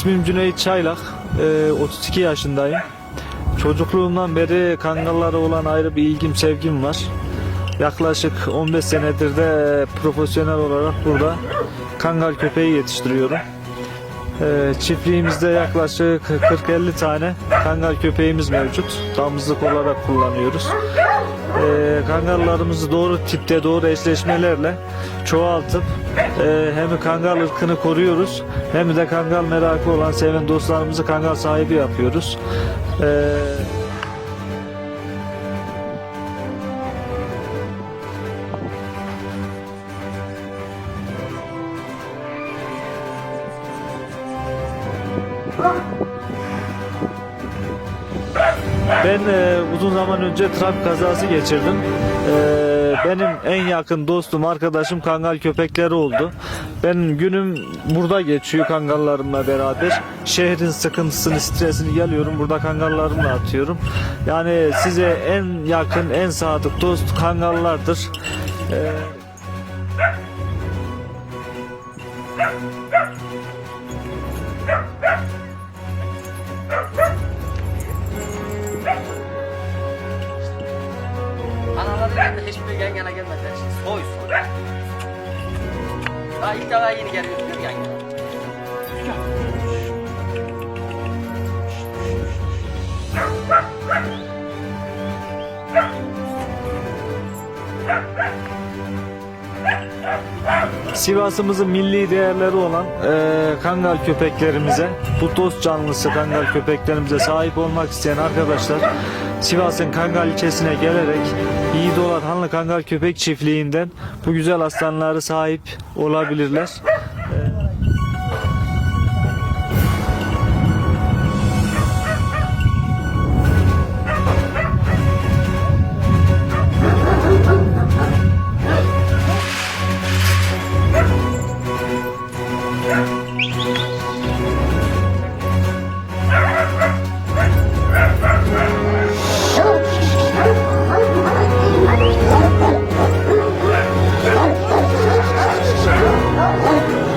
İsmim Cüneyt Çaylak. Ee, 32 yaşındayım. Çocukluğumdan beri kangallara olan ayrı bir ilgim, sevgim var. Yaklaşık 15 senedir de profesyonel olarak burada kangal köpeği yetiştiriyorum. Ee, çiftliğimizde yaklaşık 40-50 tane kangal köpeğimiz mevcut. Damızlık olarak kullanıyoruz. Ee, kangallarımızı doğru tipte, doğru eşleşmelerle çoğaltıp e, hem kangal ırkını koruyoruz hem de kangal merakı olan seven dostlarımızı kangal sahibi yapıyoruz. Ee, Ben e, uzun zaman önce trafik kazası geçirdim. E, benim en yakın dostum, arkadaşım kangal köpekleri oldu. Benim günüm burada geçiyor kangallarımla beraber. Şehrin sıkıntısını, stresini geliyorum. Burada kangallarımla atıyorum. Yani size en yakın, en sadık dost kangallardır. E, yan yana gelmediler. Soy soy. Daha ilk defa yeni geliyoruz mi yan yana? Sivas'ımızın milli değerleri olan e, kangal köpeklerimize, bu dost canlısı kangal köpeklerimize sahip olmak isteyen arkadaşlar Sivas'ın Kangal ilçesine gelerek Yiğidoğan Hanlı Kangal Köpek Çiftliği'nden bu güzel aslanları sahip olabilirler.